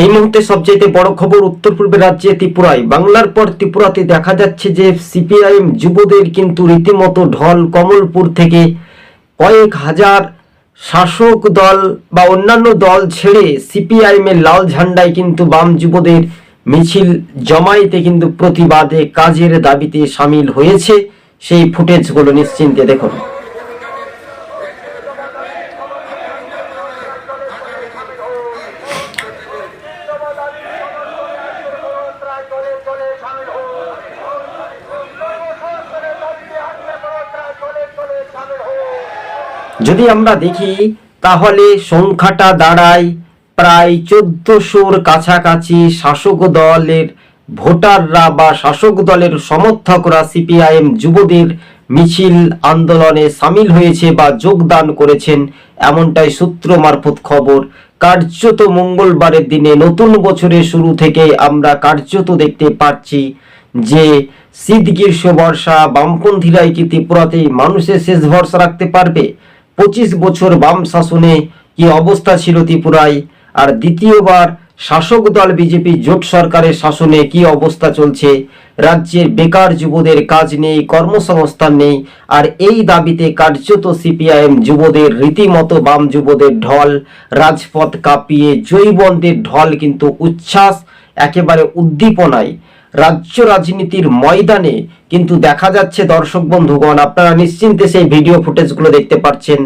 এই মুহূর্তে সবচেয়ে বড় খবর উত্তর পূর্বের রাজ্যে ত্রিপুরায়। বাংলার পর ত্রিপুরাতে দেখা যাচ্ছে যে সিপিআইএম যুবদের কিন্তু রীতিমতো ঢল কমলপুর থেকে কয়েক হাজার শাসক দল বা অন্যান্য দল ছেড়ে সিপিআইএম এর লাল ঝান্ডায় কিন্তু বাম যুবদের মিছিল জমাইতে কিন্তু প্রতিবাদে কাজের দাবিতে সামিল হয়েছে। সেই ফুটেজগুলো নিশ্চিন্তে দেখুন। যদি আমরা দেখি, তাহলে সংখ্যাটা দাঁড়ায় প্রায় চোদ্দশোর কাছাকাছি শাসক দলের ভোটাররা বা শাসক দলের সমর্থকরা সিপিআইএম যুবদের মিছিল আন্দোলনে সামিল হয়েছে বা যোগদান করেছেন, এমনটাই সূত্র মারফত খবর। কার্যত মঙ্গলবারের দিনে নতুন বছরের শুরু থেকে আমরা কার্যত দেখতে পাচ্ছি যে শীত গ্রীষ্ম বর্ষা বামপন্থীরাই কি ত্রিপুরাতে মানুষের শেষ ভরসা রাখতে পারবে? পঁচিশ বছর বাম শাসনে কি অবস্থা ছিল ত্রিপুরায়? আর দ্বিতীয়বার শাসক দল বিজেপি জোট সরকারের শাসনে কি অবস্থা চলছে? রাজ্যের বেকার যুবদের কাজ নেই, কর্মসংস্থান নেই, আর এই দাবিতে কার্যত সিপিআইএম যুবদের রীতিমতো বাম যুবদের ঢল, রাজপথ কাঁপিয়ে জৈবন্তের ঢল কিন্তু উচ্ছ্বাস, একেবারে উদ্দীপনায়। রাজ্য রাজনীতির ময়দানে কিন্তু দেখা যাচ্ছে দর্শক বন্ধুগণ, আপনারা নিশ্চিন্তে সেই ভিডিও ফুটেজগুলো দেখতে পাচ্ছেন।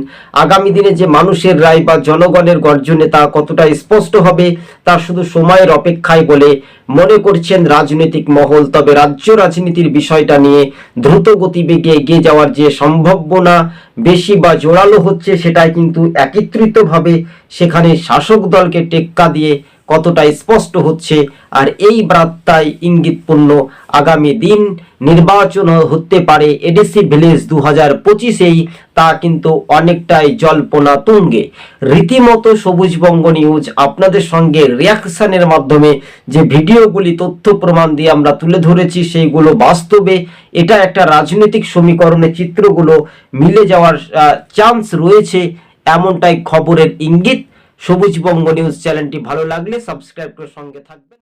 আগামী দিনে যে মানুষের রায় বা জনগণের গর্জনে তা কতটা স্পষ্ট হবে, তা শুধু সময়ের অপেক্ষায় বলে মনে করছেন রাজনৈতিক মহল। তবে রাজ্য রাজনীতির বিষয়টা নিয়ে দ্রুত গতিবেগে এগিয়ে যাওয়ার যে সম্ভাবনা বেশি বা জোরালো হচ্ছে, সেটাই কিন্তু একত্রিতভাবে সেখানে শাসক দলকে টেক্কা দিয়ে কতটা স্পষ্ট হচ্ছে, আর এই বার্তায় ইঙ্গিতপূর্ণ আগামী দিন নির্বাচন হতে পারে এডিসি ভিলেজ দু হাজার পঁচিশেই, তা কিন্তু অনেকটাই জল্পনা তুঙ্গে। রীতিমতো সবুজবঙ্গ নিউজ আপনাদের সঙ্গে রিয়াকশনের মাধ্যমে যে ভিডিওগুলি, তথ্য প্রমাণ দিয়ে আমরা তুলে ধরেছি, সেইগুলো বাস্তবে এটা একটা রাজনৈতিক সমীকরণের চিত্রগুলো মিলে যাওয়ার চান্স রয়েছে, এমনটাই খবরের ইঙ্গিত। সবুজবঙ্গ নিউজ চ্যানেলটি ভালো লাগলে সাবস্ক্রাইব করে সঙ্গে থাকবেন।